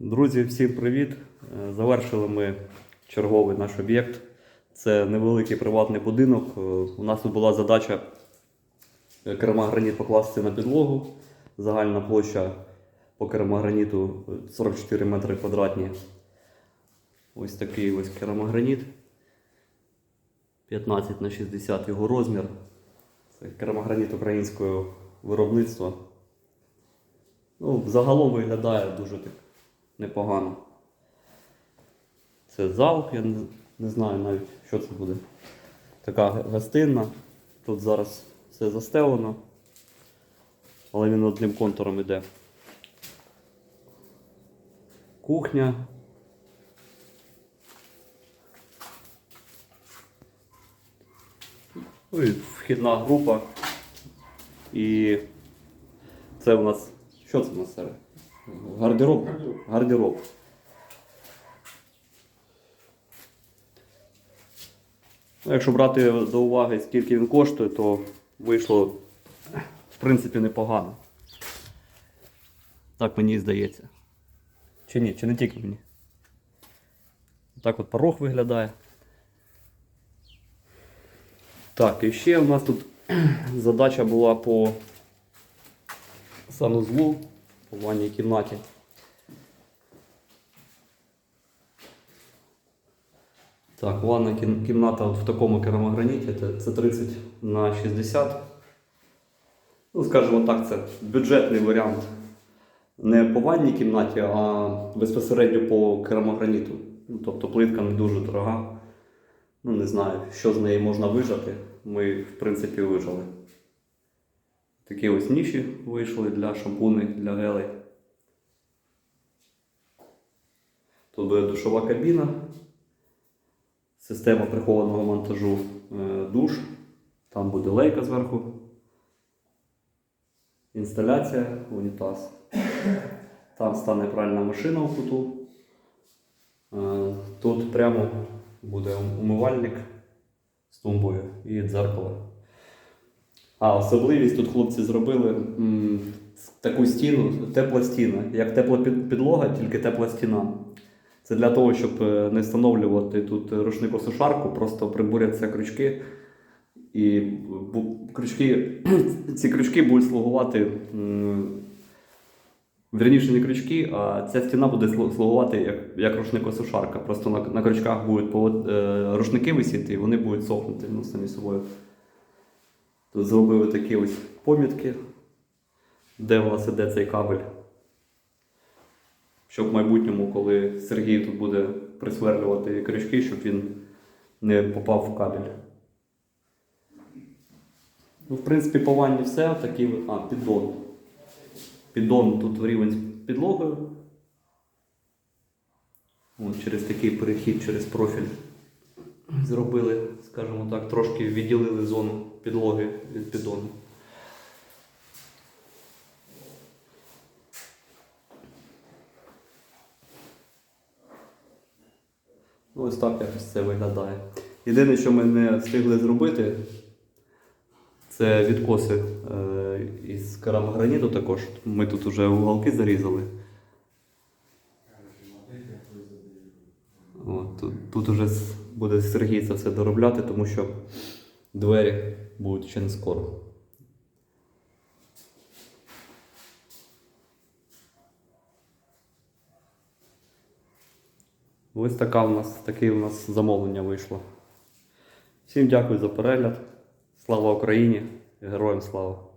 Друзі, всім привіт! Е, Завершили ми черговий наш об'єкт. Це невеликий приватний будинок. Е, У нас тут була задача е, керамограніт покласти на підлогу. Загальна площа по керамограніту е, 44 метри квадратні. Ось такий ось керамограніт. 15 на 60 його розмір. Це керамограніт українського виробництва. Ну, загалом виглядає дуже так непогано. Це зал, я не, не знаю навіть, що це буде. Така гостинна. Тут зараз все застелено, але він одним контуром іде. Кухня. Ну і вхідна група. І це у нас. Що це у нас Саре? Гардероб. Гардероб. Ну, Якщо брати до уваги, скільки він коштує, то вийшло в принципі непогано. Так мені здається. Чи ні, чи не тільки мені. Так от порог виглядає. Так, і ще у нас тут задача була по санузлу у ванній кімнаті. Так, ванна кімната в такому керамограніті, це- це 30 на 60. Ну, скажімо так, це бюджетний варіант. Не по ванній кімнаті, а безпосередньо по керамограніту. Ну, тобто плитка не дуже дорога. Ну, не знаю, що з неї можна вижати. Ми, в принципі, вижали. Такі ось ніші вийшли для шампуней, для гелей. Тут буде душова кабіна, система прихованого монтажу е, душ, там буде лейка зверху, інсталяція, унітаз. Там стане пральна машина у куту. Е, Тут прямо буде умивальник з тумбою і дзеркало. А особливість тут хлопці зробили м, таку стіну, тепла стіна, як тепла підлога, тільки тепла стіна. Це для того, щоб е, не встановлювати тут рушникосушарку, просто прибуряться крючки. І крючки, ці крючки будуть слугувати. Вірніше не крючки, а ця стіна буде слугувати як, як рушникосушарка. Просто на, на крючках будуть е, рушники висіти і вони будуть сохнути ну, самі собою. Тут зробили такі ось помітки, де у вас іде цей кабель. Щоб в майбутньому, коли Сергій тут буде присверлювати крючки, щоб він не попав в кабель. Ну, в принципі, по ванні все. Такий, а, піддон. Піддон тут рівень з підлогою. От, через такий перехід, через профіль зробили, скажімо так, трошки відділили зону підлоги від піддону. Ну, Ось так якось це виглядає. Єдине, що ми не встигли зробити, це відкоси е, із керамограніту також. Ми тут вже уголки зарізали. От, тут, тут уже буде Сергій це все доробляти, тому що двері будуть ще не скоро. Ось така у нас, таке у нас замовлення вийшло. Всім дякую за перегляд. Слава Україні! Героям слава!